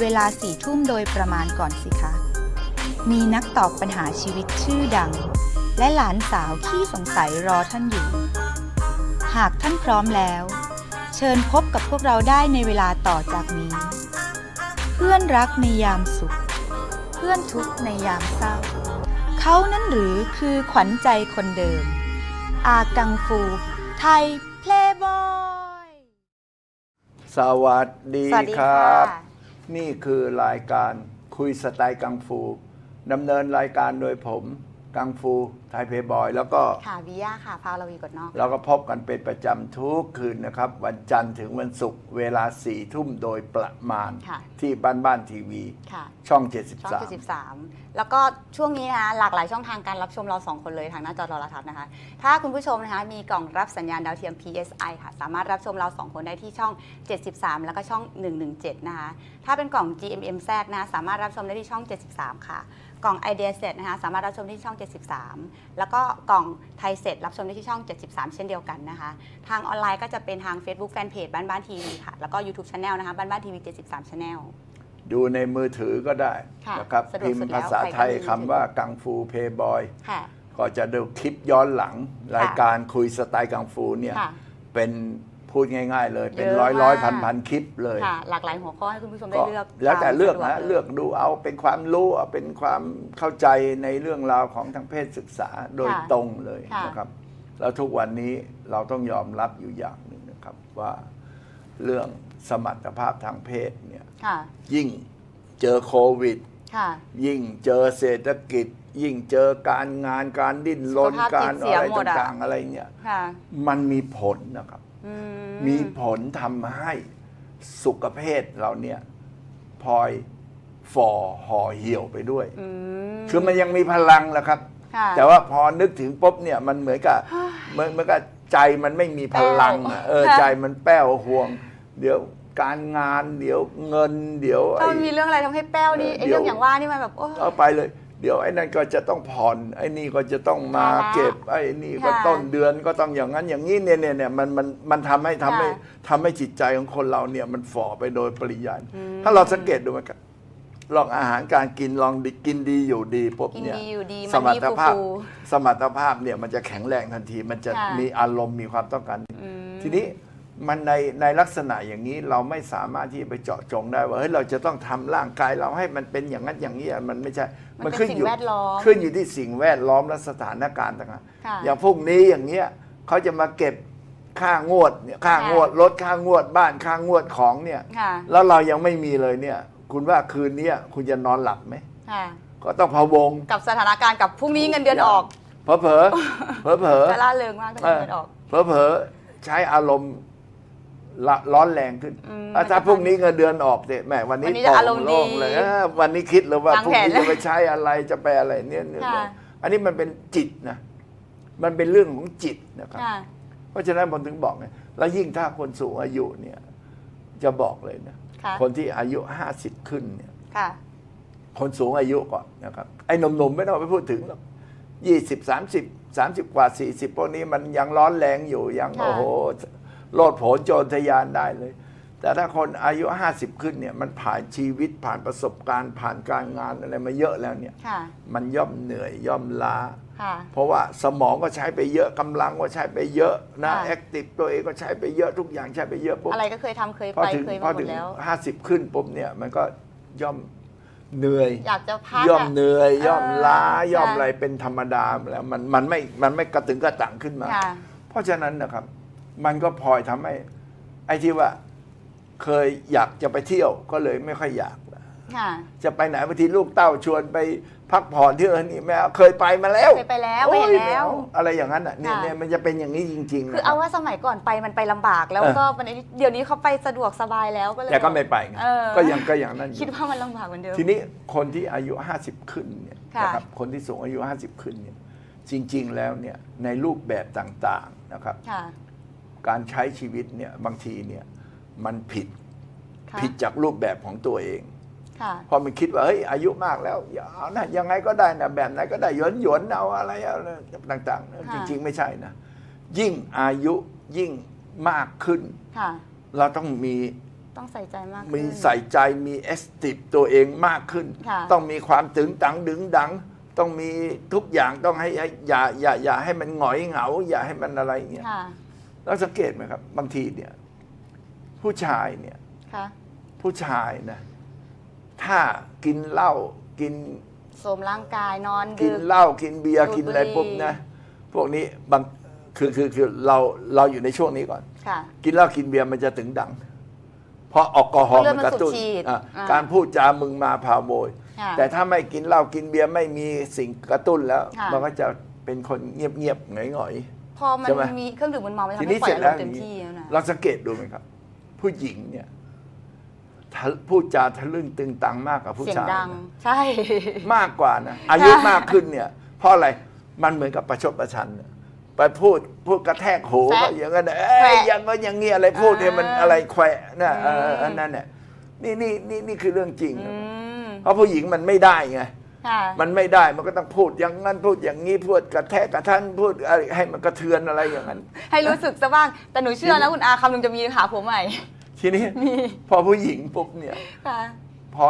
เวลาสี่ทุ่มโดยประมาณก่อนสิคะ มีนักตอบปัญหาชีวิตชื่อดัง และหลานสาวที่สงสัยรอท่านอยู่ หากท่านพร้อมแล้ว เชิญพบกับพวกเราได้ในเวลาต่อจากนี้ เพื่อนรักในยามสุข เพื่อนทุกข์ในยามเศร้า เขานั้นหรือคือขวัญใจคนเดิม อากังฟู ไทยเพลย์บอย สวัสดีสวัสดีคค่ะรับ นี่คือรายการคุยสไตล์กังฟูดำเนินรายการโดยผม กังฟูไทยเพย์บอย แล้วก็ค่ะวิยาค่ะพาวลวีกดนอก เราก็พบกันเป็นประจำทุกคืนนะครับ วันจันทร์ถึงวันศุกร์เวลาสี่ทุ่มโดยประมาณค่ะ ที่บ้านบ้านทีวี ค่ะ ช่อง ช่อง73แล้วก็ช่วงนี้นะคะหลากหลายช่องทางการรับชมเราสองคนเลยทางหน้าจอโทรทัศน์นะคะ ถ้าคุณผู้ชมนะคะมีกล่องรับสัญญาณดาวเทียม PSI ค่ะ สามารถรับชมเราสองคนได้ที่ช่อง 73 แล้วก็ช่อง 117 นะคะ ถ้าเป็นกล่อง GMMZ นะคะสามารถรับชมได้ที่ช่อง 73 ค่ะ กล่อง Idea Set นะคะสามารถรับชมได้ที่ช่อง 73 แล้วก็กล่องไทยเซ็ตรับชมได้ที่ช่อง 73 เช่นเดียวกันนะคะ ทางออนไลน์ก็จะเป็นทาง Facebook Fanpage บ้านบ้านทีวีค่ะ แล้วก็ YouTube Channel นะคะบ้านบ้านทีวี 73 Channel 73ดูในมือถือก็ได้ค่ะนะครับสะดวกพิมสุดพ์แล้วภาษาไทยใครก็มีคำว่ากังฟูเพย์บอย ค่ะ ก็จะดูคลิปย้อนหลัง รายการคุยสไตล์กังฟูเนี่ย ค่ะเป็น พูดง่าย ๆ เลย เป็นเยอะร้อยร้อยพัมานก พันคลิปเลยค่ะ หลากหลายหัวข้อให้คุณผู้ชมได้ก็เลือกแล้วแต่ามเลือกสดวนะยเลือกดูเอาเป็นความรู้เอาเป็นความเข้าใจในเรื่องราวของทางเพศศึกษาโดยค่ะตรงเลยค่ะนะครับ แล้วทุกวันนี้เราต้องยอมรับอยู่อย่างหนึ่งนะครับว่าเรื่องสมรรถภาพทางเพศเนี่ยค่ะ ยิ่งเจอโควิด ค่ะ ยิ่งเจอเศรษฐกิจ ยิ่งเจอการงานการดิ้นรนสุขภาพจิตการเสียอะไรหมดอะ ต่างๆอะไรเนี่ย ค่ะ มันมีผลนะครับอื มีผลทำให้สุขภาพเราเนี่ยพลอยฝ่อห่อเหี่ยวไปด้วยอืมคือมันยังมีพลังแหละครับค่ะแต่ว่าพอนึกถึงปุ๊บเนี่ยมันเหมือนกับเหมือนเหมือนกับใจมันไม่มีพลังอะแป้วเออค่ะใจมันแป้วห่วง เดี๋ยวการงานเดี๋ยวเงินเดี๋ยวถ้าไอ้มันมีเรื่องอะไรทำให้แป้วนี่เออไอ้เดี๋ยวเรื่องอย่างว่านี่มันแบบโอ้เอาไปเลย เดี๋ยวไอ้นั่นก็จะต้องผ่อนไอ้นี่ก็จะต้องมาภาระเก็บ ไอ้นี่ก็ค่ะต้นเดือนก็ต้องอย่างนั้นอย่างนี้เนี่ยเนี่ยเนี่ยมันมันมันทำให้ทำให้ค่ะทำให้จิตใจของคนเราเนี่ยมันฝ่อไปโดยปริยายอืมถ้าเราสังเกตดูมันก็ลองอาหารการกินลองดีกินดีอยู่ดีปุ๊บกินเนี่ยดีอยู่ดีสมันมรดีรถภาพฟูสมรรถภาพเนี่ยมันจะแข็งแรงทันที มันจะค่ะ มีอารมณ์มีความต้องการๆอืมทีนี้ มันในในลักษณะอย่างนี้เราไม่สามารถที่จะไปเจาะจงได้ว่าเฮ้ยเราจะต้องทำร่างกายเราให้มันเป็นอย่างนั้นอย่างนี้มันไม่ใช่มันเป็นสิ่งแวดล้อมขึ้นอยู่ที่สิ่งแวดล้อมและสถานการณ์ต่างค่ะ ๆอย่างพวกนี้อย่างเนี้ยเขาจะมาเก็บค่างวดเนี่ยค่างวดรถค่างวดบ้านค่างวดของเนี่ย ค่ะ แล้วเรายังไม่มีเลยเนี่ย คุณว่าคืนนี้คุณจะนอนหลับไหม ค่ะ ก็ต้องพะวงกับสถานการณ์กับพรุ่งนี้เงินเดือนออกเผลอเผลอเผลอเผลอจะล่าเริงมากถ้าเงินเดือนออก เผลอเผลอใช้อารมณ์ ละร้อนแรงขึ้นอืมอะถ้าพรุ่งนี้เงินเดือนออกเนี่ยแหมวันนี้วันนี้จะอารมณ์ดีโปงโล่งเลยเออวันนี้คิดเลยว่าวางพรุ่งแผนนี้แล้วจะไปใช้อะไรจะไปอะไรเนี่ยเนี่ยค่ะ อันนี้มันเป็นจิตนะมันเป็นเรื่องของจิตนะครับ ค่ะ เพราะฉะนั้นผมถึงบอกไงแล้วยิ่งถ้าคนสูงอายุเนี่ยจะบอกเลยนะค่ะ คนที่อายุห้าสิบขึ้นเนี่ย ค่ะ คนสูงอายุก่อนนะครับไอ้หนุ่มๆไม่ต้องไปพูดถึงหรอกยี่สิบสามสิบสามสิบกว่าสี่สิบพวกนี้มันยังร้อนแรงอยู่ยังค่ะ โอ้โห โลดโผนโจรทะยานได้เลย แต่ถ้าคนอายุห้าสิบขึ้นเนี่ยมันผ่านชีวิตผ่านประสบการณ์ ผ่านการงานอะไรมาเยอะแล้วเนี่ยค่ะ มันย่อมเหนื่อยย่อมล้า ค่ะ เพราะว่าสมองก็ใช้ไปเยอะกำลังก็ใช้ไปเยอะนะค่ะ แอคทีฟตัวเองก็ใช้ไปเยอะทุกอย่างใช้ไปเยอะปุ๊บอะไรก็เคยทำเคยพอไปถึงเคยพอมาหมถึดงแล้ว ห้าสิบขึ้นปุ๊บเนี่ยมันก็ย่อมเหนื่อย อยากจะพักย่อมอะ เหนื่อยย่อมล้าเออย่อมค่ะอะไรเป็นธรรมดาแล้วมันมันไม่มันไม่กระตึงกระตังขึ้นมา ค่ะ เพราะฉะนั้นนะครับ มันก็พลอยทำให้ ไอ้ที่ว่าเคยอยากจะไปเที่ยวก็เลยไม่ค่อยอยากละค่ะ จะไปไหนบางทีลูกเต้าชวนไปพักผ่อนที่เออนี่แม่เคยไปมาแล้วเคยไปแล้วโอ้ยไปแล้ว ม่เอาอะไรอย่างนั้นอะเนี่ยค่ะเนี่ยมันจะเป็นอย่างนี้จริงๆคือนะเอาว่าสมัยก่อนไปมันไปลำบากแล้วเออ ก็มันเดี๋ยวนี้เขาไปสะดวกสบายแล้วก็เลยแต่ก็ไม่ไปไงเออก็ยังก็อย่างนั้นอยู่ คิดว่ามันลำบากเหมือนเดิม ทีนี้คนที่อายุ 50 ขึ้นเนี่ยค่ะ นะครับคนที่สูงอายุ 50 ขึ้นเนี่ยจริง ๆ แล้วเนี่ยในรูปแบบต่างๆนะครับ ค่ะ การใช้ชีวิตเนี่ยบางทีเนี่ยมันผิดค่ะผิดจากรูปแบบของตัวเอง ค่ะ เพราะมันคิดว่าเฮ้ยอายุมากแล้วอย่าเอานะยังไงก็ได้นะแบบไหนก็ได้หยวนหยวนๆเอาอะไรเอาอะไรต่างๆ ค่ะ จริง ๆ ไม่ใช่นะ ยิ่งอายุยิ่งมากขึ้น ค่ะ เราต้องมีต้องใส่ใจมากมีขึ้น ใส่ใจมีเอสติปตัวเองมากขึ้น ค่ะ ต้องมีความตึงตังดึงดัง ต้องมีทุกอย่างต้องให้ให้อย่าอย่าอย่าให้มันหงอยเหงา อย่าให้มันอะไรอย่างเงี้ย ค่ะ เราสังเกตไหมครับ บางทีเนี่ย ผู้ชายเนี่ยค่ะผู้ชายนะถ้ากินเหล้ากินโสมร่างกายนอนกิดึนก เหล้ากินเบียร์ดูดกินอะไรบุหรี่ ปุ๊บนะพวกนี้บางคือคือคือเราเราอยู่ในช่วงนี้ก่อน ค่ะ กินเหล้ากินเบียร์มันจะถึงดัง เพราะแอลกอฮอล์เพราะเลือดมันกระตุ้นมันสูบฉีดอะอ่าการพูดจามึงมาพาโมย ค่ะแต่ถ้าไม่กินเหล้ากินเบียร์ไม่มีสิ่งกระตุ้นแล้ว ค่ะ มันก็จะเป็นคนเงียบเงียบๆหงอยหงอย พอมันใช่ไหม มีเครื่องดื่มมันเมามันๆทำทีให้นี้ปล่เสอยร็จอารแล้วมณ์เต็มอย่างที่นี้แล้วนะเราสังเกตดูไหมครับ ผู้หญิงเนี่ยทะพูดจาทะลึ่งตึงตังมากกว่าผู้เสียงชายดัง นะใช่ มากกว่านะอายุมากขึ้นเนี่ย เพราะอะไรมันเหมือนกับประชดประชันน่ะไปพูดพูดกระแทกหูแซะก็อย่างนั้นน่ะเอ้ยแขวะอย่างก็อย่างงี้อะไรพูดให้มันอ่า อะไรแขวะนะเอออืมอันนั้นเนี่ยนี่นี่นี่นี่คือเรื่องจริง อืนะมเพราะผู้หญิงมันไม่ได้ไง ค่ะ มันไม่ได้มันก็ต้องพูดอย่างนั้นพูดอย่างนี้พูดกระแทกกระทันพูดอะไรให้มันกระเทือนอะไรอย่างนั้น ให้รู้สึกซะบ้าง แต่หนูเชื่อนะคุณอาคำนึงจะมีหาผัวใหม่ ทีนี้พอผู้หญิงปุ๊บเนี่ยค่ะ พอ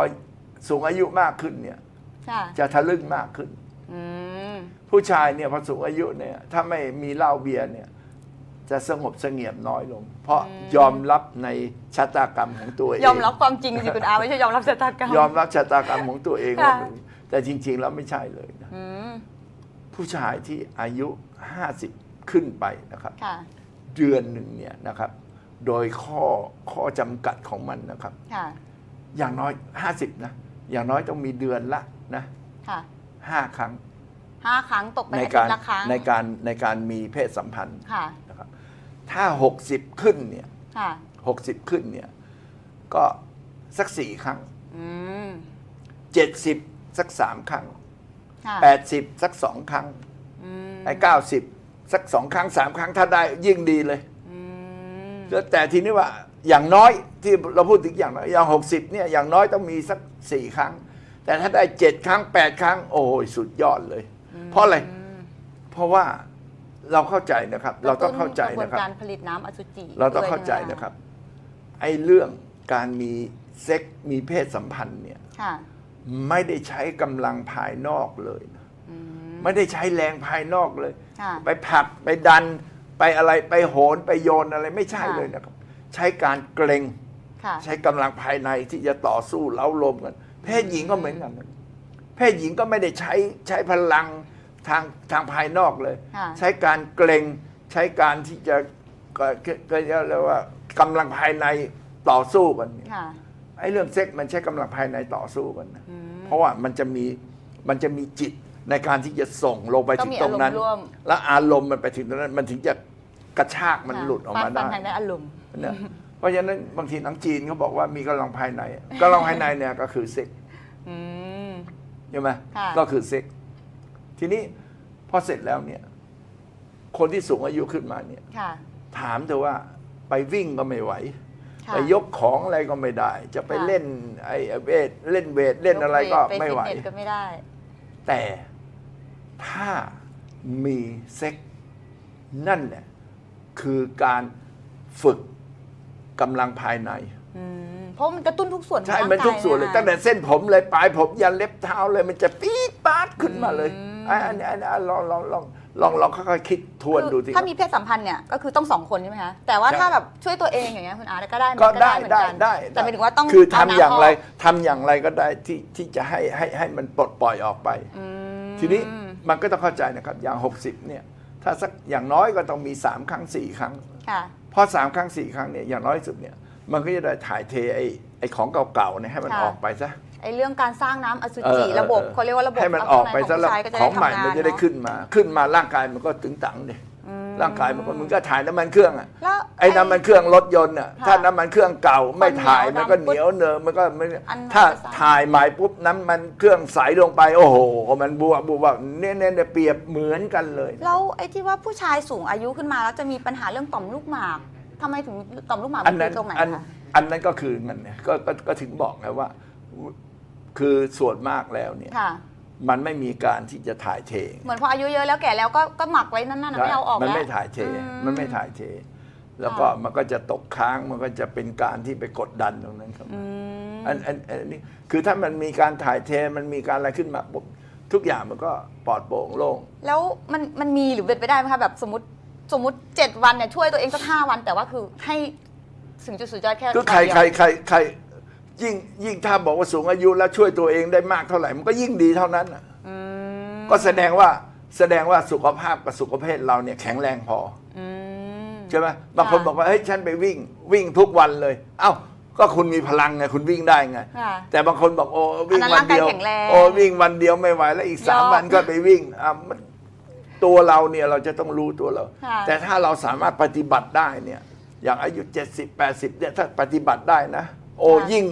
สูงอายุมากขึ้นเนี่ย ค่ะ จะทะลึ่งมากขึ้น อืม ผู้ชายเนี่ยพอสูงอายุเนี่ย ถ้าไม่มีเหล้าเบียร์เนี่ย จะสงบเสงี่ยมน้อยลง เพราะยอมรับในชะตากรรมของตัวเอง ยอมรับความจริงสิคุณอาไม่ใช่ยอมรับชะตากรรม ยอมรับชะตากรรมของตัวเองค่ะว่ามัน แต่จริง ๆ แล้วไม่ใช่เลยนะอืมผู้ชายที่อายุ 50 ขึ้นไปนะครับ ค่ะ เดือนหนึ่งเนี่ยนะครับ โดยข้อข้อจำกัดของมันนะครับ ค่ะ อย่างน้อย 50นะอย่างน้อยต้องมีเดือนละนะค่ะห้าครั้งห้าครั้งตกไปในอาทิกาตรย์ละครั้งในการในการมีเพศสัมพันธ์ค่ะ นะครับ ถ้า 60 ขึ้นเนี่ยค่ะ 60 ขึ้นเนี่ยก็สักสี่ครั้ง อืม 70 สักสามครั้งค่ะ80สักสองครั้งอืมไอ้เก้าสิบสักสองครั้งสามครั้งถ้าได้ยิ่งดีเลย อืมแล้วแต่ทีนี้ว่าอย่างน้อยที่เราพูดถึงอย่างน้อยอย่างหกสิบเนี่ยอย่างน้อยต้องมีสักสี่ครั้ง แต่ถ้าได้เจ็ดครั้งแปดครั้ง โอ้ยสุดยอดเลย เพราะอะไรเพราะว่าเราเข้าใจนะครับ เราต้องเข้าใจกระบวนะนครับ การผลิตน้ำอสุจิเราต้องด้วยเข้าใจไหมนะครับ ไอ้เรื่องการมีเซ็กซ์มีเพศสัมพันธ์เนี่ย ค่ะ ไม่ได้ใช้กำลังภายนอกเลยนะอืม ไม่ได้ใช้แรงภายนอกเลย ค่ะ ไปผลักไปดันไปอะไรไปโหนไปโยนอะไรไม่ใช่ค่ะ เลยนะครับ ใช้การเกรงค่ะ ใช้กำลังภายในที่จะต่อสู้เล้าลมกัน เพศหญิงก็เหมือนกันนะเพศหญิงก็ไม่ได้ใช้ใช้พลังทางทางภายนอกเลย ค่ะ ใช้การเกรงใช้การที่จะก็ก็ก็เรียกว่ากำลังภายในต่อสู้กันเนี่ย ค่ะไอ้เรื่องเซ็กส์มันใช้กำลังภายในต่อสู้กันนะอืมเพราะว่ามันจะมีมันจะมีจิตในการที่จะส่งลงไปต้องถึงมีตรงนั้นอารมณ์ร่วมแล้วอารมณ์มันไปถึงตรงนั้น มันถึงจะกระชากมันหลุดออกมาฟได้ดฟันทางด้านอารมณ์เนี่ยเพราะฉะนั้นบางทีหนังจีนเขาบอกว่ามีกำลังภายในกำลังภายในเนี่ยก็คือเซ็กส์อืมใช่ไหมค่ะก็คือเซ็กส์ทีนี้พอเสร็จแล้วเนี่ย คนที่สูงอายุขึ้นมาเนี่ยค่ะถามเธอว่าไปวิ่งก็ไม่ไหวค่ะ ไปยกของอะไรก็ไม่ได้ จะไปค่ะเล่นไอ้เวทเล่นเวทเล่นอะไรก็ปไม่ไหวฟิตเนสก็ไม่ได้ แต่ถ้ามีเซ็กส์นั่นแหละคือการฝึกกำลังภายในอืมเพราะมันกระตุ้นทุกส่วนของใช่ร่างมันทุกส่วนเลยะตั้งแต่เส้นผมเลยปลายผมยันเล็บเท้าเลยมันจะปี๊ดปาดขึ้นมาเลยอืมไอ้อันนี้อันนี้ลองลองลอง ลองลองค่อยๆคิดทวนดูคือสิคถ้ารับมีเพศสัมพันธ์เนี่ยก็คือต้องสองคนใช่ไหมคะแต่ว่าใช่ถ้าแบบช่วยตัวเองอย่างเงี้ยคุณอาร์ตก็ได้ก็ได้เหมือนได้กันได้แต่หมายถึงว่าต้องคือทำเน้ำอย่างไรกทำอย่างไรก็ได้ที่ที่จะให้ให้ให้มันปลดปล่อยออกไปอืมทีนี้มันก็ต้องเข้าใจนะครับอย่าง 60เนี่ยถ้าสักอย่างน้อยก็ต้องมี 3 ครั้ง 4 ครั้งค่ะพอสามครั้งสี่ครั้งเนี่ยอย่างน้อยที่สุดเนี่ยมันก็จะได้ถ่ายเทไอ้ไอ้ของเก่าๆเนี่ยให้มันค่ะออกไปซะ ไไอ้เรื่องการสร้างน้ำอสุเออจิเออระบบเออเขาเรียกว่าระบบให้มันออกไปซะขแล้วผู้ชายก็จะขได้องใหม่ทำงานมันจะได้เนอขึ้นมา ขึ้นมาร่างกายมันก็ตึงตังเนี่ยร่างกายมันก็มันก็ถ่ายน้ำมันเครื่องอะแล้วไอ้น้ำมันเครื่องรถยนต์อะค่ะถ้าน้ำมันเครื่องเก่าไม่ถ่ายเหนียวมันก็ดำเหนียวเนอะมันก็มันอันนั้นถ้าจะสร้างถ่ายใหม่ปุ๊บน้ำมันเครื่องใสลงไป โอ้โห มันบวกบวกเนี่ยเนี่ยเนี่ยเปรียบเหมือนกันเลย แล้วไอ้ที่ว่าผู้ชายสูงอายุขึ้นมาแล้วจะมีปัญหาเรื่องต่อมลูกหมากทำไมถึงต่อมลูกหมากอัมันนนั้คืนอตรงไหนอันคะ อันนั้นก็คือมันเนี่ยก็ก็ก็ถึงบอกไงว่า คือส่วนมากแล้วเนี่ยค่ะ มันไม่มีการที่จะถ่ายเทเหมือนพออายุเยอะแล้วแก่แล้วก็ก็หมักไว้นั่นน่ะไม่เอาออกมันแล้วไม่ถ่ายเท อืมันไม่ถ่ายเท แล้วก็มันก็จะตกค้างมันก็จะเป็นการที่ไปกดดันตรงนั้นครับ อืม อันอันอันนี้คือถ้ามันมีการถ่ายเทมันมีการอะไรขึ้นมาปุ๊บทุกอย่างมันก็ปลอดโปร่งโล่ง แล้วมันมันมีหรือเป็นไปได้ไหมคะแบบสมมติสมมติเจ็ดวันเนี่ยช่วยตัวเองสักห้าวัน แต่ว่าคือให้ถึงจุดสุดยอดแค่ก็ใครวันเดียว ใครใครใคร ยิ่งยิ่งถ้าบอกว่าสูงอายุแล้วช่วยตัวเองได้มากเท่าไหร่ มันก็ยิ่งดีเท่านั้นน่ะอืมก็แสดงว่าแสดงว่าสุขภาพกับสุขภาพเราเนี่ยแข็งแรงพออืม ใช่ไหมบางคนค่ะบอกว่าเฮ้ยฉันไปวิ่งวิ่งทุกวันเลย เอ้า ก็คุณมีพลังไงคุณวิ่งได้ไง ค่ะแต่บางคนบอกโอ้วิ่งอันนั้นวันเดียวร่างกายแข็งแรงโอ้วิ่งวันเดียวไม่ไหวแล้วอีกสามยอมวันก็ไปวิ่งอะมันตัวเราเนี่ยเราจะต้องรู้ตัวเรา ค่ะ แต่ถ้าเราสามารถปฏิบัติได้เนี่ยอย่างอายุ 70 80เนี่ยถ้าปฏิบัติได้นะ โอ้ยิ่ง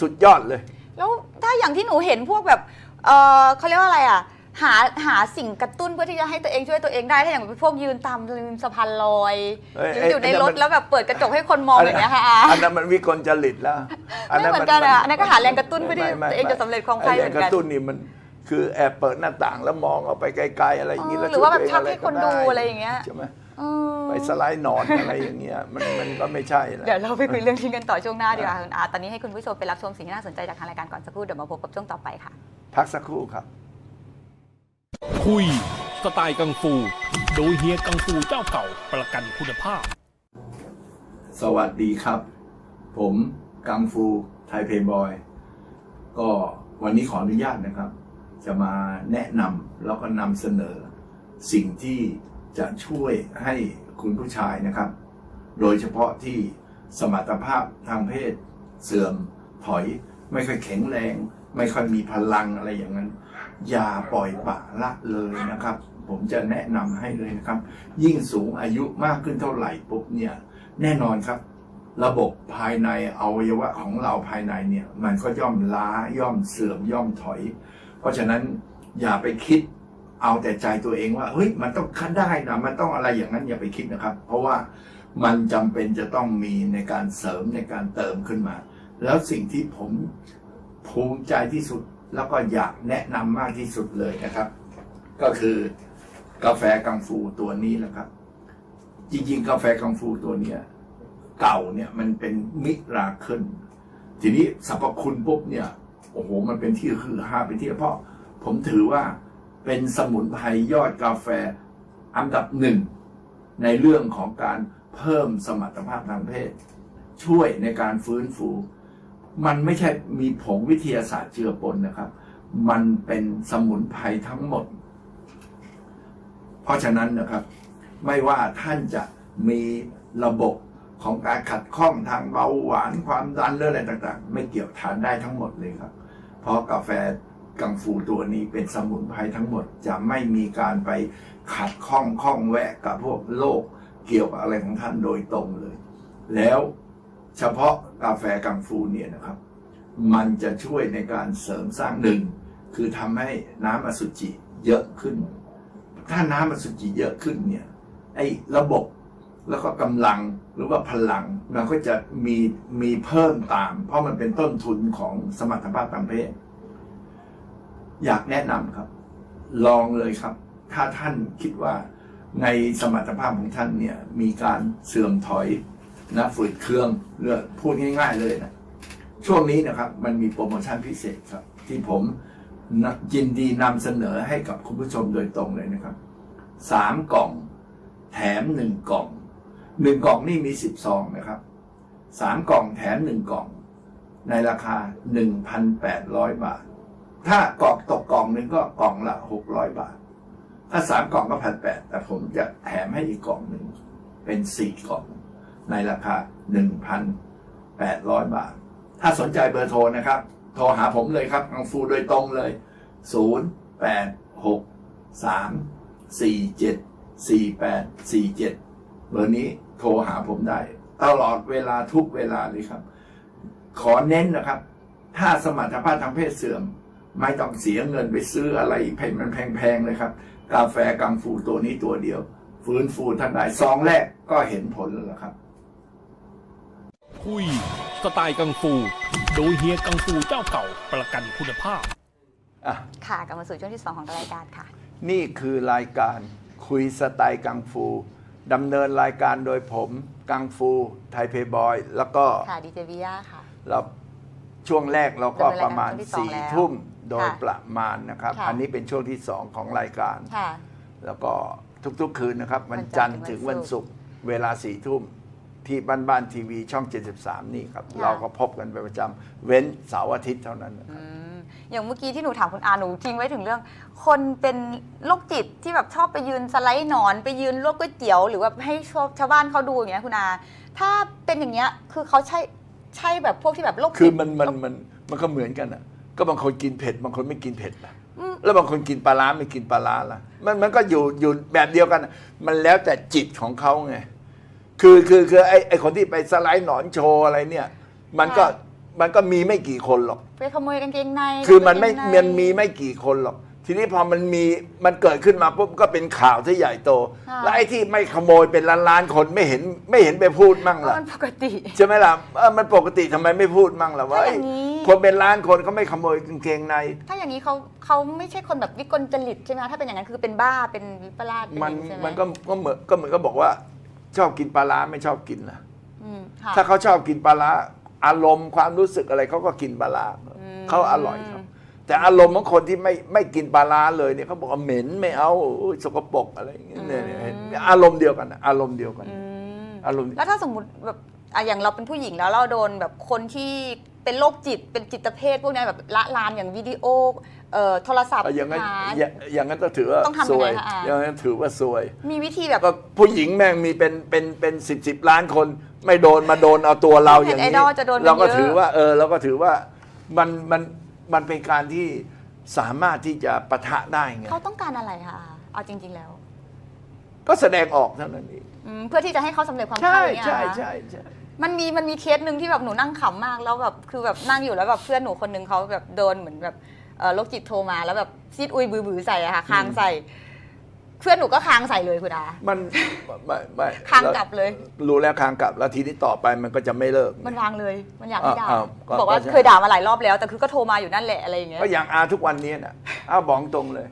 สุดยอดเลย แล้วถ้าอย่างที่หนูเห็นพวกแบบเออเขาเรียกว่าอะไรอะ หาหาสิ่งกระตุ้นเพื่อที่จะให้ตัวเองช่วยตัวเองได้ถ้าอย่างพวกยืนตามริมสะพานลอยเอ้ยหรือเอ้ยอยู่ในอันนั้นรมัถนแล้วแบบเปิดกระจกให้คนมองอย่างเงี้ยค่ะอาอันนั้นมันวิกลจริตแล้วไม่เหมือนกันอะอันนั้นก็หาแรงกระตุ้นเพื่อที่ไม่ไม่ตัวเองจะสำเร็จความใฝ่ไแรงเหมือนกันกระตุ้นนี่มันคือแอบเปิดหน้าต่างแล้วมองออกไปไกลๆอะไรอย่างนี้เออแล้วหรือว่าแบบช่ยชักตัวให้คนดูอะไรอย่างเงี้ย ใช่ไหมเออ ไปสไลด์หนอนอะไรอย่างเงี้ยมันมันก็ไม่ใช่แล้วเดี๋ยวเราไปคุยเรื่องนี้กันต่อช่วงหน้าดีกว่าคุณอาตอนนี้ให้คุณผู้ชมไปรับชมสิ่งที่น่าสนใจจากทางรายการก่อนสักครู่เดี๋ยวมาพบกับช่วงต่อไปค่ะ พักสักครู่ครับ คุย สไตล์กังฟู โดยเฮียกังฟูเจ้าเก่าประกันคุณภาพ สวัสดีครับ ผมกังฟูไทยเพย์บอย ก็วันนี้ขออนุญาตนะครับ จะมาแนะนำแล้วก็นำเสนอสิ่งที่ จะช่วยให้คุณผู้ชายนะครับ โดยเฉพาะที่สมรรถภาพทางเพศเสื่อมถอย ไม่ค่อยแข็งแรง ไม่ค่อยมีพลังอะไรอย่างนั้น อย่าปล่อยปะละเลยนะครับ ผมจะแนะนำให้เลยนะครับ ยิ่งสูงอายุมากขึ้นเท่าไหร่ปุ๊บเนี่ย แน่นอนครับ ระบบภายในอวัยวะของเราภายในเนี่ย มันก็ย่อมล้าย่อมเสื่อมย่อมถอย เพราะฉะนั้นอย่าไปคิด เอาแต่ใจตัวเองว่าเฮ้ยมันต้องคัดได้นะมันต้องอะไรอย่างนั้นอย่าไปคิดนะครับ เพราะว่ามันจำเป็นจะต้องมีในการเสริมในการเติมขึ้นมา แล้วสิ่งที่ผมภูมิใจที่สุดแล้วก็อยากแนะนำมากที่สุดเลยนะครับ ก็คือกาแฟกังฟูตัวนี้แหละครับ จริงๆ กาแฟกังฟูตัวเนี้ยเก่าเนี่ยมันเป็นมิราเคิลทีนี้สรรพคุณปุ๊บเนี่ยโอ้โหมันเป็นที่คือฮาเป็นที่เพราะผมถือว่า เป็นสมุนไพรยอดกาแฟอันดับหนึ่ง ในเรื่องของการเพิ่มสมรรถภาพทางเพศ ช่วยในการฟื้นฟู มันไม่ใช่มีผงวิทยาศาสตร์เจือปนนะครับ มันเป็นสมุนไพรทั้งหมด เพราะฉะนั้นนะครับ ไม่ว่าท่านจะมีระบบของการขัดข้องทางเบาหวานความดันเรื่องอะไรต่าง ๆ ไม่เกี่ยวทานได้ทั้งหมดเลยครับ เพราะกาแฟ กังฟูตัวนี้เป็นสมุนไพรทั้งหมดจะไม่มีการไปขัดข้องข้องแวะกับพวกโรคเกี่ยวกับอะไรของท่านโดยตรงเลย แล้วเฉพาะกาแฟกังฟูเนี่ยนะครับ มันจะช่วยในการเสริมสร้างหนึ่ง คือทำให้น้ำอสุจิเยอะขึ้น ถ้าน้ำอสุจิเยอะขึ้นเนี่ยไอ้ระบบแล้วก็กำลังหรือว่าพลังมันก็จะมีมีเพิ่มตาม เพราะมันเป็นต้นทุนของสมรรถภาพทางเพศ อยากแนะนำครับ ลองเลยครับ ถ้าท่านคิดว่าในสมรรถภาพของท่านเนี่ย มีการเสื่อมถอยนะฝืดเครื่องเรือพูดง่าย ๆเลยนะ ช่วงนี้นะครับ มันมีโปรโมชั่นพิเศษครับ ที่ผมยินดีนำเสนอให้กับคุณผู้ชมโดยตรงเลยนะครับสามกล่อง แถมหนึ่งกล่องหนึ่งกล่องนี่มีสิบซองนะครับสามกล่องแถมหนึ่งกล่อง ในราคาหนึ่งพันแปดร้อยบาท ถ้ากล่องตกกล่องหนึ่งก็กล่องละหกร้อยบาท ถ้าสามกล่องก็พันแปดแต่ผมจะแถมให้อีกกล่องหนึ่งเป็นสี่กล่อง ในราคาหนึ่งพันแปดร้อยบาท ถ้าสนใจเบอร์โทรนะครับ โทรหาผมเลยครับกังฟูโดยตรงเลย0 8 6 3 4 7 4 8 4 7เบอร์นี้โทรหาผมได้ ตลอดเวลาทุกเวลาเลยครับ ขอเน้นนะครับ ถ้าสมรรถภาพทางเพศเสื่อม ไม่ต้องเสียเงินไปซื้ออะไรแพงมันแพงๆเลยครับ กาแฟกังฟูตัวนี้ตัวเดียว ฟื้นฟูท่านได้ซองแรกก็เห็นผลแล้วล่ะครับ คุย สไตล์กังฟู โดยเฮียกังฟูเจ้าเก่าประกันคุณภาพ อะ ค่ะกลับมาสู่ช่วงที่ 2 ของรายการค่ะ นี่คือรายการคุยสไตล์กังฟูดำเนินรายการโดยผมกังฟูไทยเพย์บอย แล้วก็ค่ะดีเจวิยาค่ะ เราช่วงแรกเราก็ดำเนินรายการประมาณช่วงที่สองสี่แล้ว ทุ่ม โดยค่ะประมาณนะครับ ค่ะ อันนี้เป็นช่วงที่สองของรายการ ค่ะ แล้วก็ทุกๆคืนนะครับ วัวันนจัจันนททร์ร์ถึถึงงวัวันนศุศุกกร์ร์เวลาสี่ทุ่มที่บ้านบ้านทีวีช่อง 73 นี่ครับ ค่ะ เราก็พบกันเป็นประจำเว้นเสาร์อาทิตย์เท่านั้นนะครับ อืมอย่างเมื่อกี้ที่หนูถามคุณอาหนูทิ้งไว้ถึงเรื่อง คนเป็นโรคจิตที่แบบชอบไปยืนสไลด์หนอน ไปยืนลวกก๋วยเตี๋ยวหรือว่าให้ชาวชาวบ้านเขาดูอย่างเงี้ยคุณอาถ้าเป็นอย่างเงี้ยคือเขาใช่ใช่แบบพวกที่แบบโรคจิต คือมันมันมันมันก็เหมือนกันอะ ก็บางคนกินเผ็ด บางคนไม่กินเผ็ดล่ะแล้วบางคนกินปลาร้าไม่กินปลาร้าล่ะมันมันก็อยู่อยู่แบบเดียวกันอะมันแล้วแต่จิตของเขาไงคือคือคือไอไอคนที่ไปสไลด์หนอนโชว์อะไรเนี่ย มันก็มันก็มีไม่กี่คนหรอก ไปขโมยกางเกงในคือมันไม่กางเกงในมันมีไม่กี่คนหรอก ทีนี้พอมันมีมันเกิดขึ้นมาปุ๊บก็เป็นข่าวที่ใหญ่โต ค่ะ แล้วไอ้ที่ไม่ขโมยเป็นล้านล้านๆคนไม่เห็นไม่เห็นไปพูดมั่งก็ล่ะ มันปกติ ใช่ไหมล่ะเออมันปกติทำไมไม่พูดมั่งล่ะว่าถ้าอเอ้ยย่างนี้คนเป็นล้านคนเขาไม่ขโมยกางเกงใน ถ้าอย่างนี้เขาเขาไม่ใช่คนแบบวิกลจริตใช่ไหมคะถ้าเป็นอย่างนั้นคือเป็นบ้าเป็นวิปลาสเป็นมันอย่างใช่ไหมันก็ก็เหมือนก็เหมือนก็บอกว่า ชอบกินปลาร้าไม่ชอบกินนะอืมค่ะ ถ้าเขาชอบกินปลาร้าอารมณ์ความรู้สึกอะไรเขาก็กินปลาร้าเขาอร่อยครับ แต่อารมณ์ของคนที่ไม่ไม่กินปลาร้าเลยเนี่ยเขาบอกว่าเหม็นไม่เอาอุ๊ยสกปรกอะไรอย่างเงี้ยเนี่ยเนี่ยเห็นอารมณ์เดียวกันอะอารมณ์เดียวกัน อืมอารมณ์ แล้วถ้าสมมติแบบอะอย่างเราเป็นผู้หญิงแล้วเราโดนแบบคนที่เป็นโรคจิตเป็นจิตเภทพวกนี้แบบละลานอย่างวิดีโอเอ่อโทรศัพท์เอาอย่างนั้นหา อย่างอย่างนั้นต้องถือว่าต้องทำซยังวไงยคะอา อย่างนั้นถือว่าซวย มีวิธีแบบ ก็ผู้หญิงแม่งมีเป็นเป็นเป็นสิบสิบล้านคน ไม่โดนมาโดนเอาตัวเราอย่างเน็ตนี้ไอดอลจะโดนกันเราก็เยอะ ถือว่าเออเราก็ถือว่ามันมัน มันเป็นการที่สามารถที่จะปะทะได้ไงเขาต้องการอะไรคะอาเอาจริง ๆ แล้วก็แสดงออกเท่านั้นเองอืมเพื่อที่จะให้เขาสำเร็จความใช่ใฝ่เนี่ยใช่เหรอคะใช่ใช่ มันมีมันมีเคสหนึ่งที่แบบหนูนั่งขำมากแล้วแบบคือแบบนั่งอยู่แล้วแบบเพื่อนหนูคนหนึงเขาแบบโดนเหมือนแบบเอ่อโรคจิตโทรมาแล้วแบบซีดอุยบือบือใส่อะค่ะคางใส่เพื่อนหนูก็คางใส่เลยคุณอา มันไม่ไม่คางกลับเลย รู้แล้วคางกลับแล้วทีนี้ต่อไปมันก็จะไม่เลิก มันวางเลย มันอยากให้ด่าอ้าวก็บอกว่าก็ใช่ เคยด่ามาหลายรอบแล้ว แต่คือก็โทรมาอยู่นั่นแหละอะไรอย่างเงี้ยก็อย่างอาทุกวันนี้น่ะอาบอกตรงเลย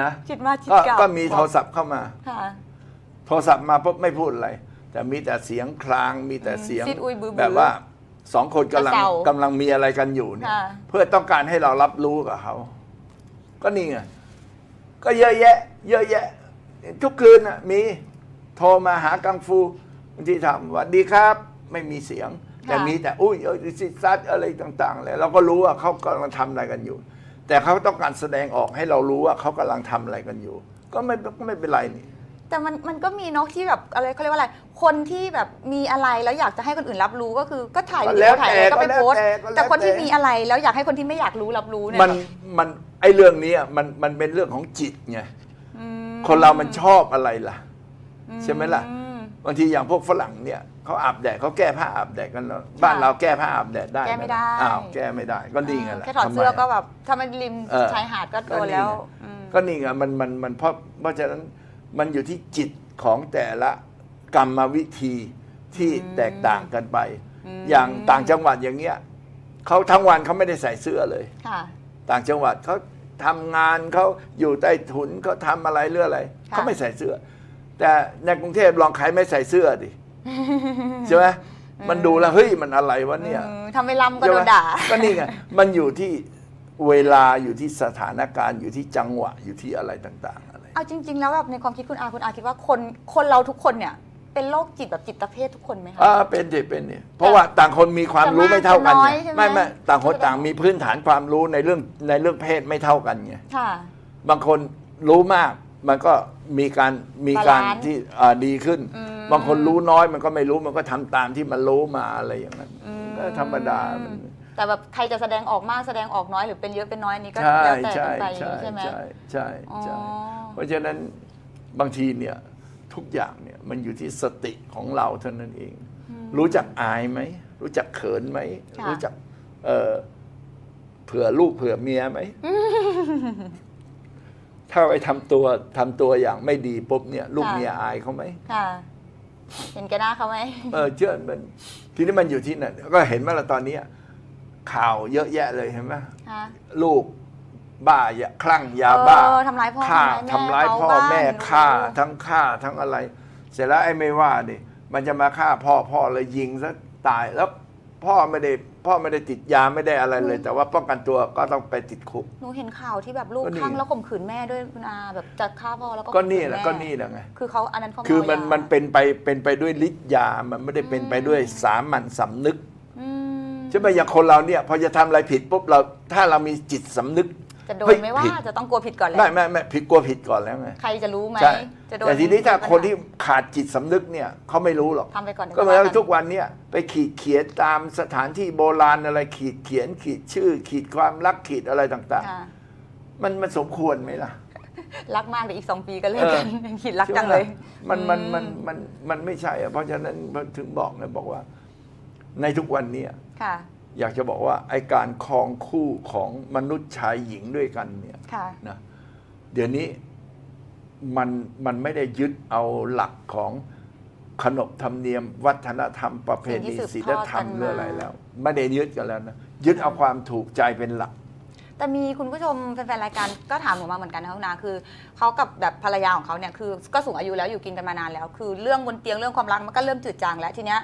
นะ คิดมาคิดก็กลับก็มีโทรศัพท์เข้ามา ค่ะ โทรศัพท์มาปุ๊บไม่พูดอะไร แต่มีแต่เสียงคลางมีแต่เสียงซีดอุยบือบือแบบว่าสองคนกำลังกระเซากำลังมีอะไรกันอยู่เนี่ยค่ะ เพื่อต้องการให้เรารับรู้กับเขา ก็นี่ไงก็เยอะแยะ เยอะแยะ ทุกคืนน่ะมีโทรมาหากังฟูบางทีถามสวัสดีครับ ไม่มีเสียง แต่มีแต่อุ้ยเอ้ยซิซัดอะไรต่างๆเลยเราก็รู้ว่าเขากำลังทำอะไรกันอยู่ แต่เขาต้องการแสดงออกให้เรารู้ว่าเขากำลังทำอะไรกันอยู่ ก็ไม่ก็ไม่เป็นไรนี่แต่มันมันก็มีเนาะที่แบบอะไรเขาเรียกว่าอะไร คนที่แบบมีอะไรแล้วอยากจะให้คนอื่นรับรู้ก็คือก็ถ่ายวิดีก็แล้โอวถ่ายอะไรก็ไปแต่โพสต์ก็แล้วแต่ก็แล้วแต่คนที่แต่มีอะไรแล้วอยากให้คนที่ไม่อยากรู้รับรู้เนี่ยมันมันไอเรื่องนี้อะมันมันเป็นเรื่องของจิตไงอืม คนเรามันชอบอะไรล่ะ ใช่ไหมล่ะ อืม บางทีอย่างพวกฝรั่งเนี่ยเขาอาบแดดเขาแก้ผ้าอาบแดดกันแล้วบ้านเราแก้ผ้าอาบแดดได้หแก้ไม่ได้ อ้าวแก้ไม่ได้ก็นี่ไงล่ะแค่ถอดทำไมเสื้อก็แบบถ้ามันริมเออชายหาดก็โดนก็นี่แล้วไงอืม ก็นี่ไงมันมันมันเพราะเพราะฉะนั้นมันอยู่ที่จิตของแต่ละกรรมวิธีที่แตกต่างกันไป อย่างต่างจังหวัดอย่างเงี้ยเขาทั้งวันเขาไม่ได้ใส่เสื้อเลย ค่ะ ต่างจังหวัดเขา ทำงานเขาอยู่ใต้ถุนเขาทำอะไรเรื่องอะไรค่ะ เขาไม่ใส่เสื้อ แต่ในกรุงเทพลองใครไม่ใส่เสื้อดิใช่ไหมมันดูแล้วเฮ้ยมันอะไรวะเนี่ยเออทำไม่ลำก็ใช่โดไหมนด่า ก็นี่ไงมันอยู่ที่เวลาอยู่ที่สถานการณ์อยู่ที่จังหวะอยู่ที่อะไรต่าง ๆ อะไร เอาจริง ๆ แล้วแบบในความคิดคุณอาคุณอาคิดว่าคนคนเราทุกคนเนี่ย เป็นโรคจิตแบบจิตเภททุกคนไหมคะ อ่าเป็นดิเป็นเนี่ยเพราะว่าต่างคนมีความรู้ไม่เท่ากันจะมากไงจะน้อยใช่ไหม ไม่ไม่ต่างคนต่างมีพื้นฐานความรู้ในเรื่องในเรื่องเพศไม่เท่ากันไงค่ะ บางคนรู้มากมันก็มีการมีการบาลานซ์ที่อ่าดีขึ้น อืม บางคนรู้น้อยมันก็ไม่รู้มันก็ทำตามที่มันรู้มาอะไรอย่างนั้นก็ธรรมดามัน แต่แบบใครจะแสดงออกมากแสดงออกน้อยหรือเป็นเยอะเป็นน้อยอันนี้ก็ใช่แล้วแต่ใช่กันไปอย่างใช่นี้ใช่ไหมใช่ใช่ใช่ อ๋อเพราะฉะนั้นบางทีเนี่ย ทุกอย่างเนี่ยมันอยู่ที่สติของเราเท่านั้นเอง รู้จักอายไหม รู้จักเขินไหม ค่ะ รู้จักเอ่อเผื่อลูกเผื่อเมียไหม ถ้าไปทำตัวทำตัวอย่างไม่ดีปุ๊บเนี่ย ลูกเมียอายเขาไหม ค่ะ เห็นแกหน้าเขาไหม เออเชื่อมันทีนี้มันอยู่ที่นั่นก็เห็นว่าเราตอนนี้ข่าวเยอะแยะเลยเห็นไหมค่ะ ลูก บ้าอย่าคลั่งยาบ้าเออทำร้ายพ่อฆ่าทำทำร้าร้ายยแม่พ่อเขาแม่บ้านฆ่าโอ้ทั้งฆ่าทั้งอะไร เสร็จแล้วไอ้ไม่ว่าดิมันจะมาฆ่าพ่อพ่อเลยยิงซะตายแล้วพ่อไม่ได้พ่อไม่ได้ติดยาไม่ได้อะไรเลย แต่ว่าป้องกันตัวก็ต้องไปติดคุก หนูเห็นข่าวที่แบบลูกก็นี่ คลั่งแล้วข่มขืนแม่ด้วยคุณอาแบบจะฆ่าพ่อแล้วก็ก็ข่มขืนี่แหละม่ก็นี่แหละไง คือเขาอันนั้นเขาคือมันเายามันเป็นไปเป็นไปด้วยฤทธิ์ยา มันไม่ได้เป็นไปด้วยสามัญสำนึกอืม ใช่ไหมอย่างคนเราเนี่ยพอจะทำอะไรผิดปุ๊บเราถ้าเรามีจิตสำนึก จะโดเฮ้นยไหม่ว่าผิดจะต้องกลัวผิดก่อนแหละไม่ไม่ไม่ผิดกลัวผิดก่อนแล้วไงใครจะรู้ไหมใช่จะโดนแต่ทีนี้ถ้าปัญหคนที่ขาดจิตสำนึกเนี่ยเขาไม่รู้หรอกทำไปก่อนดี๋ยวก็เหมือนว่ากับทุกวันเนี่ยไปขีดเขียนตามสถานที่โบราณอะไรขีดเขียนขีดชื่อ ขีดความรักขีดอะไรต่างค่ะๆมันมันสมควรไหมล่ะรักมากเดี๋ยวอีกสองปีก็เลิกกันเออขิดรักจังเลย มันมันมันอืมันมันไม่ใช่อะเพราะฉะนั้นถึงบอกนะบอกว่า ในทุกวันเนี้ค่ะ อยากจะบอกว่าไอการครองคู่ของมนุษย์ชายหญิงด้วยกันเนี่ยค่ะ นะเดี๋ยวนี้มันมันไม่ได้ยึดเอาหลักของขนบธรรมเนียม วัฒนธรรมประเพณีสิ่งที่สืศีบลทอดธรรมกันมา หรืออะไรแล้ว ไม่ได้ยึดกันแล้วนะยึดเอาความถูกใจเป็นหลัก แต่มีคุณผู้ชมแฟนๆรายการก็ถามหนูมาเหมือนกันนะคุณนาคือเขากับแบบภรรยาของเขาเนี่ยคือก็สูงอายุแล้วอยู่กินกันมานานแล้ว คือเรื่องบนเตียงเรื่องความรักมันก็เริ่มจืดจางแล้วทีเนี้ย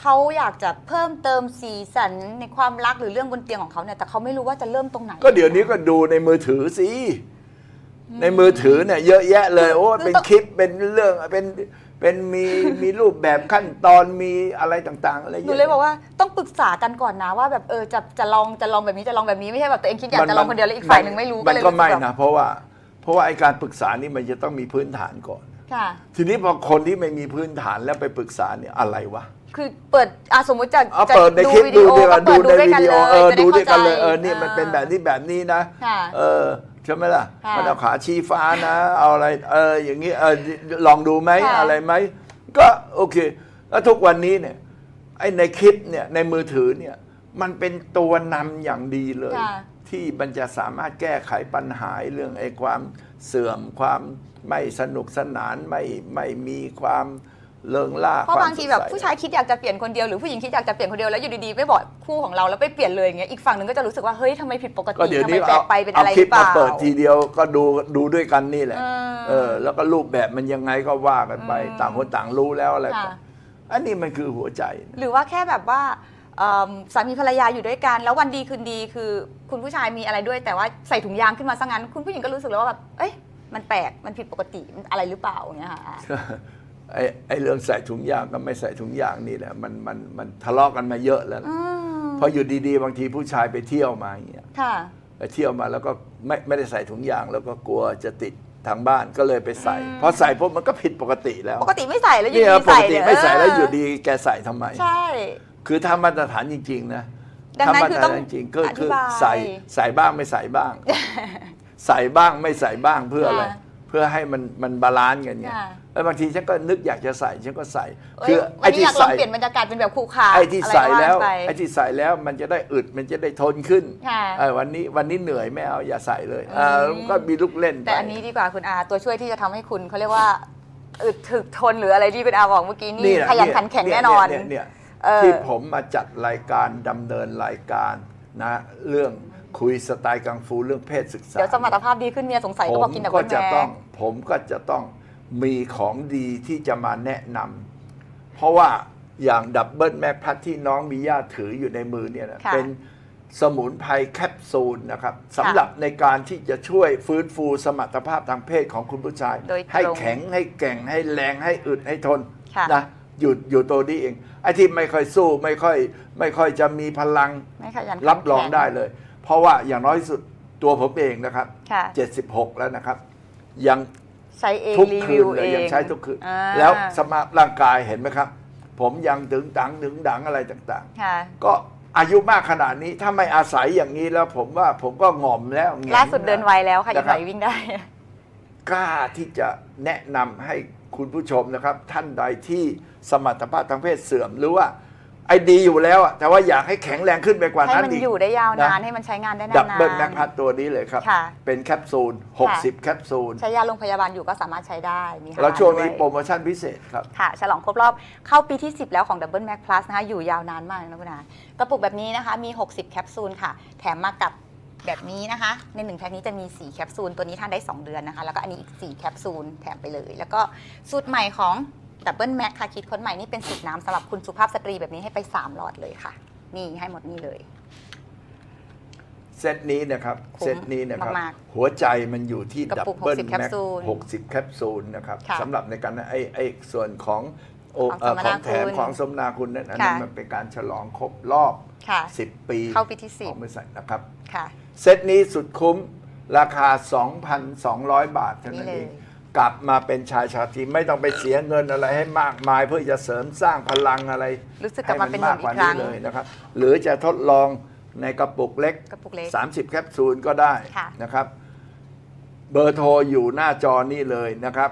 เขาอยากจะเพิ่มเติมสีสันในความรักหรือเรื่องบนเตียงของเขาเนี่ยแต่เขาไม่รู้ว่าจะเริ่มตรงไหน ก็เดี๋ยวนี้ก็ดูในมือถือสิในมือถือเนี่ยเยอะแยะเลยโอ้เป็นคลิปเป็นเรื่องเป็นเป็นมีมีรูปแบบขั้นตอนมีอะไรต่างๆ อะไรหนูเลยบอกว่าต้องปรึกษากันก่อนนะว่าแบบเออจะจะลองจะลองแบบนี้จะลองแบบนี้ไม่ใช่แบบตัวเองคิดอยากจะลองคนเดียวแล้วอีกฝ่ายหนึ่งไม่รู้มันเลยก็ไม่รู้สึแบบนะเพราะว่าเพราะว่าไอการปรึกษานี่มันจะต้องมีพื้นฐานก่อนค่ะทีนี้พอคนที่ไม่มีพื้นฐานแล้วไปปรึกษาเนี่ยอะไรวะ คือเปิดอะสมมุติจะเอาจะเปิดในคลิปดูดีกว่าก็ดูเปิในวิดีโอเออจะดูด้วยกันเลยข้าใจเออนี่มันเป็นแบบนี้แบบนี้นะ ค่ะ เออใช่ไหมล่ะค่ะมันเอาขาชี้ฟ้านะ เอาอะไรเอออย่างนี้เออลองดูไหมค่ะ อะไรไหมก็โอเค แล้วทุกวันนี้เนี่ยไอ้ในคลิปเนี่ยในมือถือเนี่ยมันเป็นตัวนำอย่างดีเลย ค่ะ ที่มันจะสามารถแก้ไขปัญหาเรื่องไอ้ความเสื่อมความไม่สนุกสนานไม่ไม่มีความ เลิงล่าเพราะควมบางทีแบบสดใสผู้ชายคิดอยากจะเปลี่ยนคนเดียวหรือผู้หญิงคิดอยากจะเปลี่ยนคนเดียวแล้วอยู่ดีๆไม่บอกคู่ของเราแล้วไปเปลี่ยนเลยอย่างเงี้ยอีกฝั่งหนึ่งก็จะรู้สึกว่าเฮ้ยทำไมผิดปกก็ติเดี๋ยวทำไมนี้แปลเอากไปเป็นเอาอะไรคหลิรืปอเปมาล่าเปิดทีเดียวก็ดูดูด้วยกันนี่แหละเออเออแล้วก็รูปแบบมันยังไงก็ว่ากันไปอืมต่างคนต่างรู้แล้วอะไรค่ะไปอันนี้มันคือหัวใจนะหรือว่าแค่แบบว่าเอิ่มสามีภรรยาอยู่ด้วยกัน แล้ววันดีคืนดีคือ คุณผู้ชายมีอะไรด้วย แต่ว่าใส่ถุงยางขึ้นมาซะงั้น คุณผู้หญิงก็รู้สึกแล้วว่าแบบเอ้ยมันแปลกมันผิดปกติมันอะไรหรือเปล่าอย่างเงี้ยค่ะ ไอ้ไอ้เรื่องใส่ถุงยางกับไม่ใส่ถุงยางนี่แหละมันมันมันทะเลาะกันมาเยอะแล้วนะอืมพออยู่ดีๆ บางทีผู้ชายไปเที่ยวมาอย่างเงี้ยค่ะ ไปเที่ยวมาแล้วก็ไม่ไม่ได้ใส่ถุงยางแล้วก็กลัวจะติดทางบ้านก็เลยไปใส่อืมพอใส่ปุ๊บมันก็ผิดปกติแล้วปกติไม่ใส่แล้วอยู่เนี่ยดีปใส่กติเนี่ยไม่ใส่แล้วเอยู่ดีแกใส่ทำไม ใช่ คือถ้ามาตรฐานจริง ๆ นะดังนั้นถ้ามาคือตรต้องฐานจริงๆก็อธิคือบายใส่ใส่บ้างไม่ใส่บ้าง ใส่บ้างไม่ใส่บ้างเพื่ออะไร ค่ะเพื่อให้มันมันบาลานซ์กันไงค่ะ แล้วบางทีฉันก็นึกอยากจะใส่ฉันก็ใส่เอ้ยคือวัไอ้นนี้ที่อยากลองใส่เปลี่ยนบรรยากาศเป็นแบบคู่ขาไอ้ที่ใส่แล้วอะไรก็าไปไอ้ที่ใส่แล้วมันจะได้อึดมันจะได้ทนขึ้นค่ะเออวันนี้วันนี้เหนื่อยไม่เอาอย่าใส่เลยอืมเออมันก็มีลูกเล่นไปแต่อันนี้ดีกว่าคุณอาตัวช่วยที่จะทำให้คุณเขาเรียกว่าอึดถึกทนหรืออะไรที่คุณอาบอกเมื่อกี้นี่แหละขยันขันแข็งแน่นอนเยเนี่ยเออที่ผมมาจัดรายการดำเนินรายการนะเรื่องคุยสไตล์กังฟูเรื่องเพศศึกษาเดี๋ยวสมรรถภาพดีขึ้นเมียสงสัยผก็บอมกกินแต่ก็เบิ้ลจะแม่ต้อง ผมก็จะต้อง มีของดีที่จะมาแนะนำเพราะว่าอย่างดับเบิลแม็กพัทที่น้องมีย่าถืออยู่ในมือเนี่ยนะค่ะเป็นสมุนไพรแคปซูลนะครับสำหรับในการที่จะช่วยฟื้นฟูสมรรถภาพทางเพศของคุณผู้ชาย โดยตรงให้แข็งให้แกร่งให้แรงให้อึดให้ทนค่ะ นะหยุดอยู่ตัวนี้เองไอ้ที่ไม่ค่อยสู้ไม่ค่อย ไม่ค่อยจะมีพลัง ไม่ขยันขันรับรองแข็ได้เลย เพราะว่าอย่างน้อยที่สุดตัวผมเองนะครับ ค่ะ 76 แล้วนะครับ ยัง ใช้เองทุกรีคืวินวเลเอยงยังใช้ทุกคืน อ่าแล้วสมาร่างกายเห็นไหมครับ ผมยังถึงดังถึงดังอะไรต่างค่ะ ๆ ก็อายุมากขนาดนี้ถ้าไม่อาศัยอย่างนี้แล้วผมว่าผมก็หง่อมแล้วแหงล่าสุดเดินไวแล้วค่ะอีกหน่อยนะครับวิ่งได้ กล้าที่จะแนะนำให้คุณผู้ชมนะครับ ท่านใดที่สมรรถภาพทางเพศเสื่อมหรือว่า ไอ้ดีอยู่แล้วอะแต่ว่าอยากให้แข็งแรงขึ้นไปกว่าให้นั้นมันอีก อยู่ได้ยาวนานนะ ให้มันใช้งานได้ดับนานเบิลแมกพัดตัวนี้เลยครับ ค่ะเป็นแคปซูล60 แคปซูลใช้ยาโรงพยาบาลอยู่ก็สามารถใช้ได้มีฮาแล้วช่วงนี้ด้วยโปรโมชั่นพิเศษครับ ค่ะ ฉลองครบรอบเข้าปีที่ 10 แล้วของ Double Mac Plus นะคะ อยู่ยาวนานมากนะคุณอากระปุกแบบนี้นะคะ มี 60 แคปซูลค่ะ แถมมากับแบบนี้นะคะ ในหนึ่งแพ็คนี้จะมี 4 แคปซูล ตัวนี้ทานได้ 2 เดือนนะคะ แล้วก็อันนี้อีก 4 แคปซูล แถมไปเลย แล้วก็สูตรใหม่ของ Double Mac ค่ะคิดค้นใหม่นี่เป็นสูตรน้ำสำหรับคุณสุภาพสตรีแบบนี้ให้ไป 3 หลอดเลยค่ะ นี่ให้หมดนี่เลย เซตนี้นะครับ คุ้มเซตนี้นะครับ มากหัวใจมันอยู่ที่กระดับปุกเบิล60แคปแม็กซูล60แคปซูลนะครับค่ะสำหรับในการไอ้ไอ้ส่วนของโอของเอ่อสมขนาองแถมคุณของสมนาคุณนั้นอันนั้นค่ะ มันเป็นการฉลองครบรอบ ค่ะ 10 ปีเข้าปีที่ของบริษัทนะครับ10ค่ะ เซตนี้สุดคุ้มราคา 2,200 บาทเท่านั้นนี่เอเลยง กลับมาเป็นชายชาตรีไม่ต้องไปเสียเงินอะไรให้มากมาย เพื่อจะเสริมสร้างพลังอะไรรู้สึกกลับมาเป็นหให้นุ่มอีกกว่าครั้นี้งเลยนะครับ หรือจะทดลองในกระปุกเล็กกระปุกเล็ก30 แคปซูลก็ได้ค่ะนะครับ เบอร์โทรอยู่หน้าจอนี่เลยนะครับ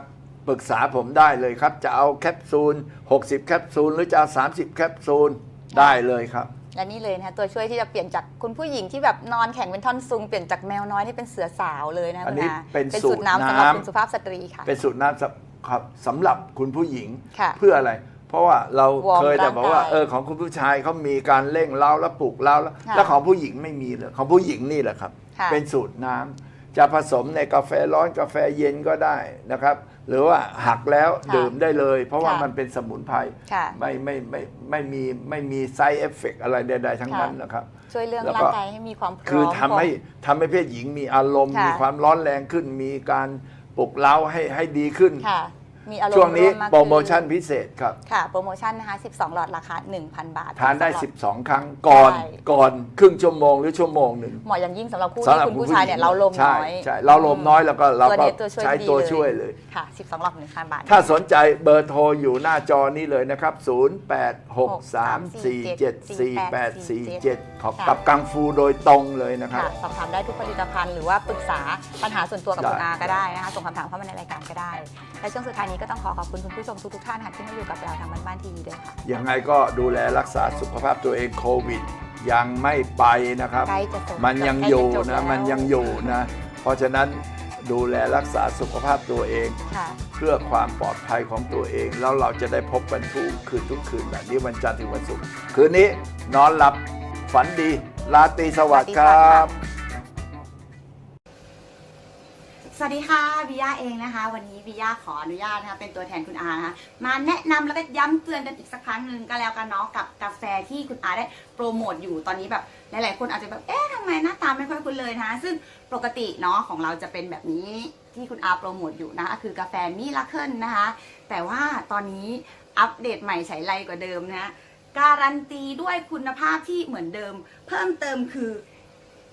ปรึกษาผมได้เลยครับ จะเอาแคปซูล 60 แคปซูล หรือจะเอา30 แคปซูลได้เลยครับ และนี่เลยนะคะตัวช่วยที่จะเปลี่ยนจากคุณผู้หญิงที่แบบนอนแข็งเป็นท่อนซุงเปลี่ยนจากแมวน้อยที่เป็นเสือสาวเลยนะอันคุณนี้อาเป็นสูตรน้ำสูตรสำหรับน้ำ คุณสุภาพสตรีค่ะ เป็นสูตรน้ำสำครับสำหรับคุณผู้หญิงค่ะเพื่ออะไร เพราะว่าเราวอร์มเคยแต่บอกว่าร่างกายเออของคุณผู้ชายเขามีการเร่งเล้าแล้วปลุกเล้าแล้วค่ะแล้วของผู้หญิงไม่มีเลยของผู้หญิงนี่แหละครับ ค่ะ เป็นสูตรน้ำ จะผสมในกาแฟร้อนกาแฟเย็นก็ได้นะครับ หรือว่าหักแล้วค่ะดื่มได้เลย เพราะว่าค่ะมันเป็นสมุนไพรค่ะไม่ไม่ไม่ไม่มีไม่มีไซเอฟเฟกอะไรใดๆทั้งค่ะ นั้นนะครับ ช่วยเรื่องแล้วก็ ร่างกายให้มีความพร้อมคือทำให้พร้อทำให้เพศหญิงมีอารมณ์ ค่ะ มีความร้อนแรงขึ้น มีการปลุกเล้าให้ให้ดีขึ้นมค่ะ มีอารมณ์ช่วงนี้ร่มากโปรโมชั่นขึ้พิเศษครับ ค่ะ โปรโมชั่นนะคะ 12 หลอดราคา 1,000 บาททานได้ สำหรับ 12 ครั้งก่อนใช่ ก่อนครึ่งชั่วโมงหรือชั่วโมงหนึ่งเหมาะอย่างยิ่งสำหรับคู่สำหที่รับคุณผู้ชายเนี่ยเราลมใช่น้อยใช่เราลมน้อยแล้วก็เราตัวก็นี้ตัวช่วยใช้ดีตัวเลยช่วยเลย ค่ะ 12 หลอด1,000 บาท ถ้าสนใจเบอร์โทรอยู่หน้าจอนี้เลยนะครับ 0863474847 ขอบกับกังฟูโดยตรงเลยนะครับ ค่ะสอบถามได้ทุกผลิตภัณฑ์หรือว่าปรึกษาปัญหาส่วนตัวกับได้คุณอาก็ได้นะคะส่งคำถามเข้ามาในรายการก็ได้และช่วงสุดท้ายนี้ก็ต้องขอขอบคุณคุณผู้ชมทุกๆท่านค่ะที่มาอยู่กับเราทางบ้านบ้านทีวีด้วยค่ะ ยังไงก็ดูแลรักษาสุขภาพตัวเองโควิด ยังไม่ไปนะครับ ใกล้จะจบมันยังอยู่ใกล้จะจบแล้นะวมันยังอยู่นะ เพราะฉะนั้นดูแลรักษาสุขภาพตัวเอง ค่ะ เพื่อความปลอดภัยของตัวเอง แล้วเราจะได้พบกันทุกคืนทุกคืนแบบนี้วันจันทร์ถึงวันศุกร์คืนนี้นอนหลับฝันดีราตรีสวัสดิ์ครับ สวัสดีค่ะบิยาเองนะคะ วันนี้บิยาขออนุญาตนะคะเป็นตัวแทนคุณอานะคะมาแนะนำแล้วก็ย้ำเตือนกันอีกสักครั้งหนึ่งก็แล้วกันเนาะกับกาแฟที่คุณอาได้โปรโมทอยู่ตอนนี้แบบหลายๆคนอาจจะแบบเอ๊ะทำไมหน้าตาไม่ค่อยคุ้นเลยนะะซึ่งปกติเนาะของเราจะเป็นแบบนี้ที่คุณอาโปรโมทอยู่นะคะคือกาแฟมิลาเคิลนะคะ แต่ว่าตอนนี้อัปเดตใหม่ใช้ไรกว่าเดิมนะะการันตีด้วยคุณภาพที่เหมือนเดิม เพิ่มเติมคือ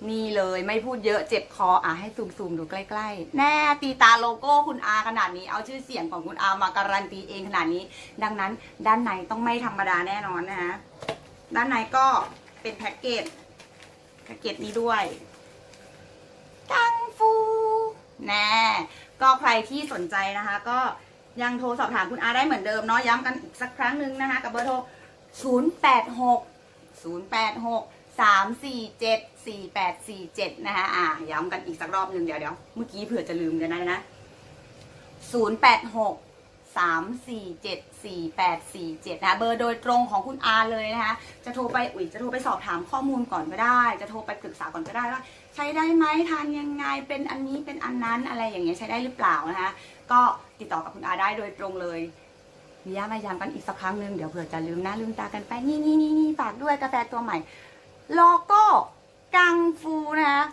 นี่เลยไม่พูดเยอะเจ็บคออะให้ซูมซูมๆดูใกล้ๆ แน่ตีตาโลโก้คุณอาขนาดนี้ เอาชื่อเสียงของคุณอามาการันตีเองขนาดนี้ ดังนั้นด้านในต้องไม่ธรรมดาแน่นอนนะฮะด้านในก็เป็นแพ็กเกจแพ็กเกจนี้ด้วยกังฟูแน่ก็ใครที่สนใจนะคะ ก็ยังโทรสอบถามคุณอาได้เหมือนเดิมเนาะย้ำกันอีกสักครั้งหนึ่งนะคะ กับเบอร์โทร 086 086 347 4847นะคะอ่าย้ำกันอีกสักรอบหนึ่งเดี๋ยวเดี๋ยวเมื่อกี้เผื่อจะลืมเดี๋ยวนะนะ086 347 4847นะเบอร์โดยตรงของคุณอาเลยนะคะจะโทรไปอุ๋ยจะโทรไปสอบถามข้อมูลก่อนก็ได้ จะโทรไปปรึกษาก่อนก็ได้ว่า ใช้ได้ไหมทานยังไงเป็นอันนี้เป็นอันนั้นอะไรอย่างเงี้ยใช้ได้หรือเปล่านะคะก็ติดต่อกับคุณอาได้โดยตรงเลยมีย้ำมาย้ำกันอีกสักครั้งหนึ่งเดี๋ยวเผื่อจะลืมน้าลืมตากันไปนี่นี่นี่นี่ฝากด้วยกาแฟตัวใหม่ โลโก้กังฟูนะคะ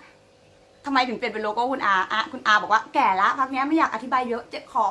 ทำไมถึงเปลี่ยนเป็นโลโก้คุณอาอะคุณอาบอกว่าแก่ละพักเนี้ยไม่อยากอธิบายเยอะเจ็บคอ